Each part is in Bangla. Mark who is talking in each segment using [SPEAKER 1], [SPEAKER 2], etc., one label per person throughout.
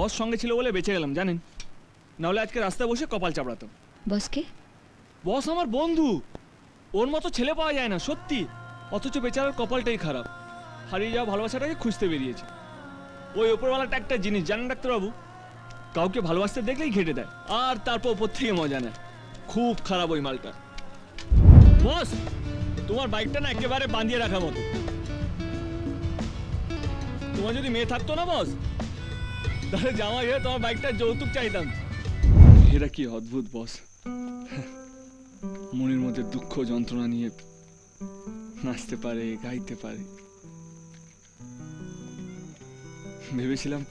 [SPEAKER 1] বস সঙ্গে ছিল বলে বেঁচে গেলাম জানেন? নাহলে আজকে রাস্তায় বসে কপাল চাপড়াতো
[SPEAKER 2] বসকে
[SPEAKER 1] বস আমার বন্ধু। ওর মতো ছেলে পাওয়া যায় না সত্যি। অথচ বেচারার কপালটাই খারাপ। হারিয়ে যাওয়া ভালোবাসাটাকে খুঁজতে বেরিয়েছে। ওই ওপরওয়ালাটা একটা জিনিস জানেন ডাক্তারবাবু? কাউকে ভালোবাসতে দেখলেই ঘেটে দেয় আর তারপর ওপর থেকে মজা নেয়। খুব খারাপ ওই মালটা। বস তোমার বাইকটা না একেবারে বাঁধিয়ে রাখার মতো। তোমার যদি মেয়ে থাকতো না বস তাহলে জামা গিয়ে তোমার বাইকটা যৌতুক চাইতাম। এরা কি অদ্ভুত বস মনের মধ্যে দুঃখ যন্ত্রণা নিয়ে নাচতে পারে, গাইতে পারে। ভেবেছিলাম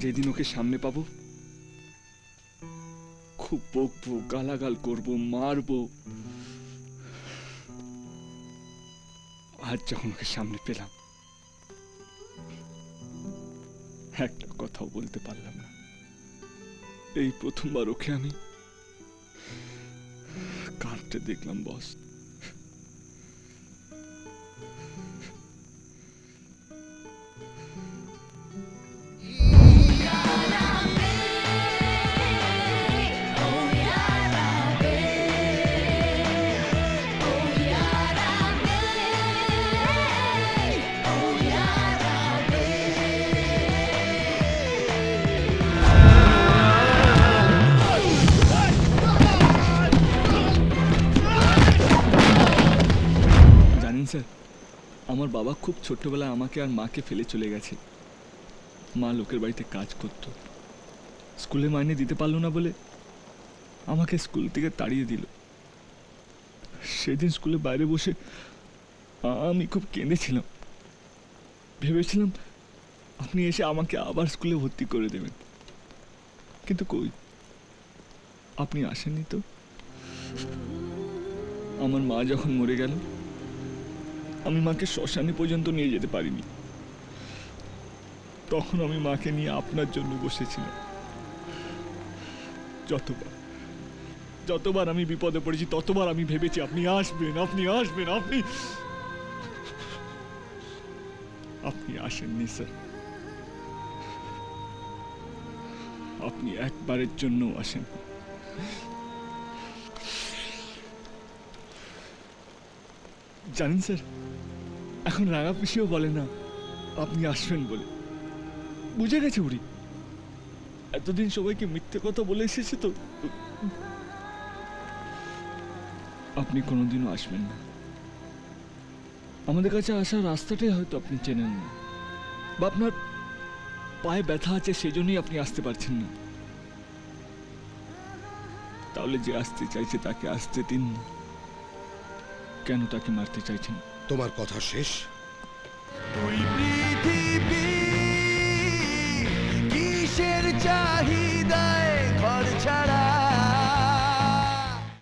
[SPEAKER 1] যেদিন ওকে সামনে পাবো, খুব বকবো, গালাগাল করব, মারবো। আজ যখন ওকে সামনে পেলাম একটা কথাও বলতে পারলাম না। এই প্রথমবার ওকে আমি? কাঁদতে দেখলাম বস। স্যার। আমার বাবা খুব ছোট্টবেলায় আমাকে আর মাকে ফেলে চলে গেছে। মা লোকের বাড়িতে কাজ করত। স্কুলে মাইনে দিতে পারল না বলে আমাকে স্কুল থেকে তাড়িয়ে দিল। সেদিন স্কুলে বাইরে বসে আমি খুব কেঁদেছিলাম। ভেবেছিলাম আপনি এসে আমাকে আবার স্কুলে ভর্তি করে দেবেন। কিন্তু কই? আপনি আসেননি তো? আমার মা যখন মরে গেল আমি মাকে শ্মশানে পর্যন্ত নিয়ে যেতে পারিনি। তখন আমি মাকে নিয়ে আপনার জন্য বসেছিলাম। যতবার যতবার আমি বিপদে পড়েছি, ততবার আমি ভেবেছি, আপনি আসবেন আপনি আসবেন, আপনি আপনি আসেননি, স্যার। আপনি একবারের জন্য আসেন জানেন স্যার, এখন রাঙা পিসিও বলে না, আপনি আসবেন বলে। বুঝে গেছে উড়ি এতদিন সবাইকে মিথ্যে কথা বলে এসেছে তো। আপনি কোনোদিনও আসবেন না। আমাদের কাছে আসার রাস্তাটাই হয়তো আপনি চেনেন না। বা আপনার পায়ে ব্যথা আছে সেজন্যই আপনি আসতে পারছেন না। তাহলে যে আসতে চাইছে তাকে আসতে দিন না। কেন তাকে মারতে চাইছেন?
[SPEAKER 3] তোমার কথা শেষ?
[SPEAKER 4] কিসের চাহিদায় ঘর ছাড়া